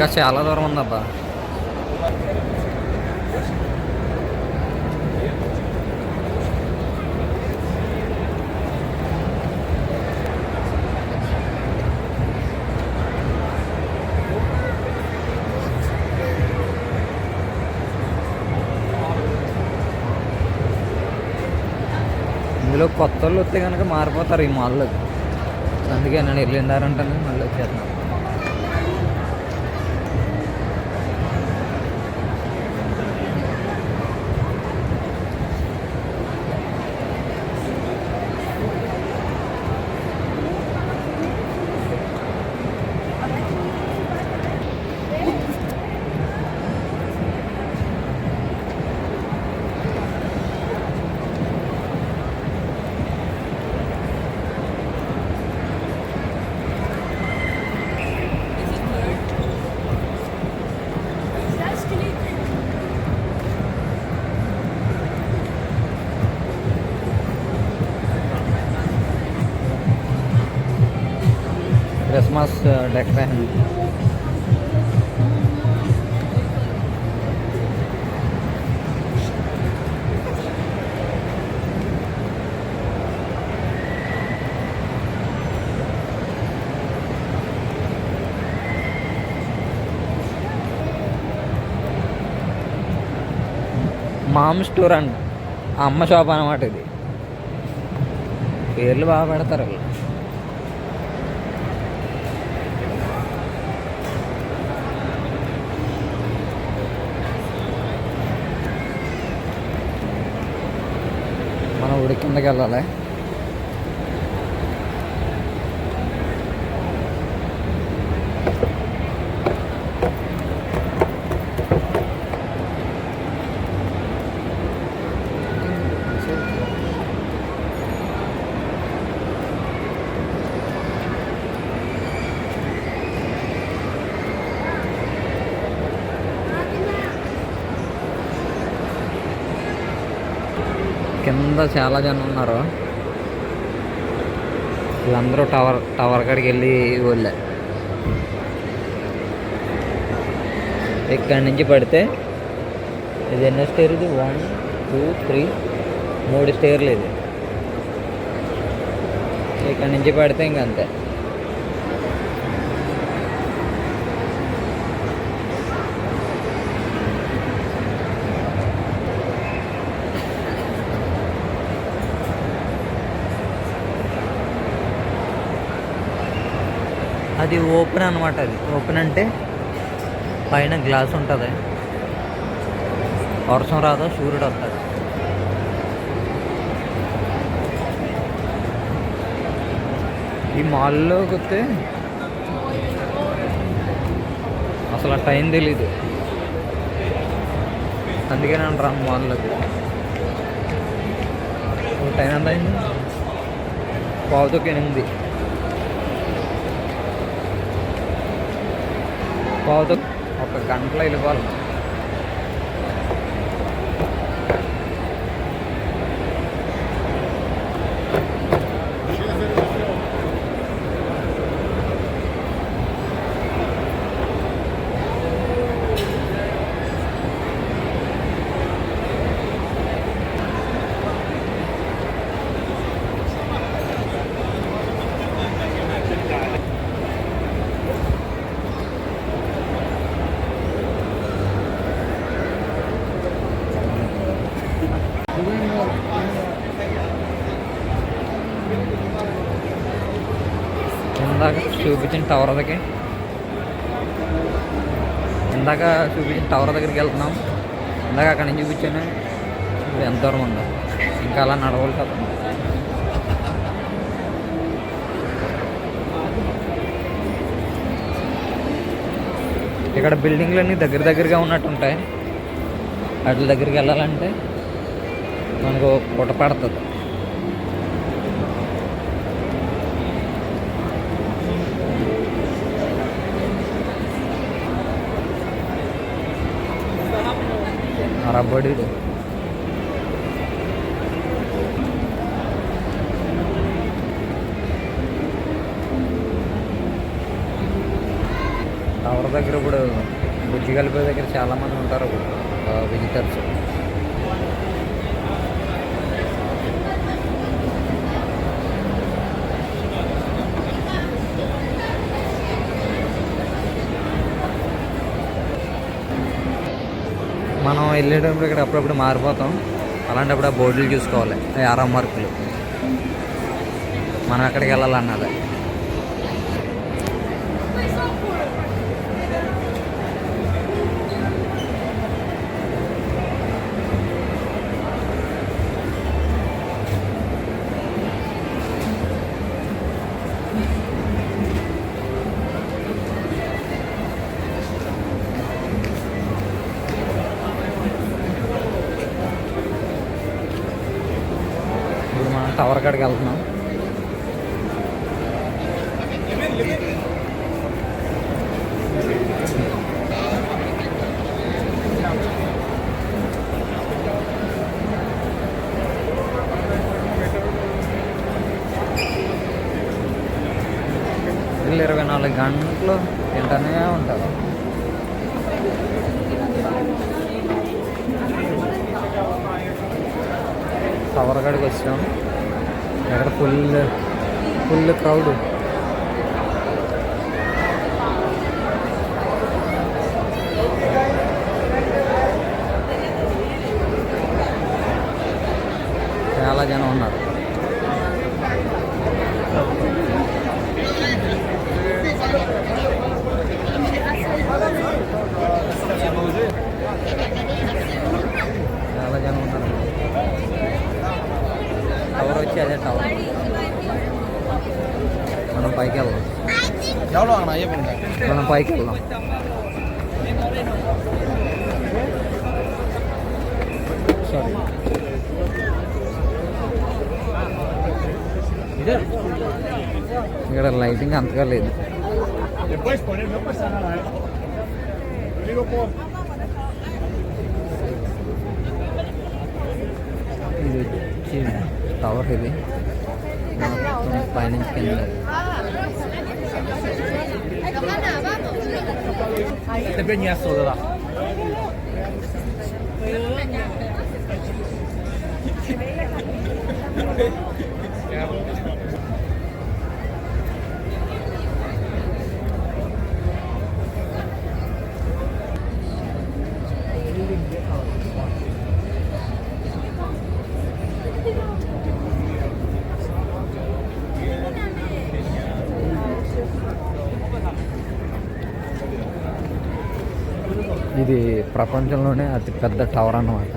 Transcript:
ఇంకా చాలా దూరం ఉందబ్బా. ఇందులో కొత్త వాళ్ళు వస్తే కనుక మారిపోతారు ఈ మాల్లో. అందుకే నేను వెళ్ళిందారంటే మళ్ళీ వచ్చేస్తున్నాను క్రిస్మస్ డెకరేషన్ మామ్ స్టోర్ అంట ఆ అమ్మ షాప్ అనమాట ఇది పేర్లు బాగా పెడతారు వీళ్ళు మనం కింద చాలా జనం ఉన్నారు. వీళ్ళందరూ టవర్ టవర్ కాడికి వెళ్ళి వెళ్ళా ఇక్కడి నుంచి పడితే ఇది ఎన్నో స్టేర్ ఇది? వన్ టూ త్రీ మూడు స్టేర్లు ఇది. ఇక్కడి నుంచి పడితే ఇంక అది ఓపెన్ అనమాట అది. ఓపెన్ అంటే పైన గ్లాస్ ఉంటుంది. వర్షం రాదో? సూర్యుడు వస్తుంది ఈ మాల్లోకి వస్తే అసలు ఆ టైం తెలీదు. అందుకే నేను రాను మాల్లోకి. టైం ఎంత అయింది? పావుతో ఎనిమిది. పావుతో ఒక గంటలో వెళ్ళిపోవాలి. ఇందాక చూపించిన టవర్ దగ్గర ఇందాక చూపించిన టవర్ దగ్గరికి వెళ్తున్నాం. ఇందాక అక్కడ నుంచి చూపించాను. ఇప్పుడు ఎంత దూరం ఉందో. ఇంకా అలా నడవాలి కదా. ఇక్కడ బిల్డింగ్లన్నీ దగ్గర దగ్గరగా ఉన్నట్టు ఉంటాయి వాటి దగ్గరికి వెళ్ళాలంటే మనకు పుట పడుతుంది. అరబ్బడి టవర్ టవర్ దగ్గర ఇప్పుడు బుజ్జి కలిపే దగ్గర చాలామంది ఉంటారు విజిటర్స్ మనం వెళ్ళేటప్పుడు ఇక్కడ అప్పుడప్పుడు మారిపోతాం. అలాంటప్పుడు ఆ బోర్డులు చూసుకోవాలి. ఆ ఆరో మార్కులు మనం ఎక్కడికి వెళ్ళాలన్నది. టవర్ కాడికి వెళ్తున్నాం. వీళ్ళు ఇరవై నాలుగు గంటలు వెంటనే ఉంటారు. టవర్ కాడికి వచ్చాం. ఎక్కడ ఫుల్ ఫుల్ క్రౌడ్ చాలా జనం ఉన్నారు எவ்வளோ வாங்கண்ணா ஐயப்பன் మనం పైకి వెళ్దాం సారీ ఇక్కడ లైటింగ్ అంతగా లేదు Le puedes poner, no pasa nada, ¿eh? Lo digo por... ఇది వచ్చి టవర్ ఇది మొత్తం పైనుంచి కింద Te peña solo da. ఇది ప్రపంచంలోనే అతి పెద్ద టవర్ అన్నమాట.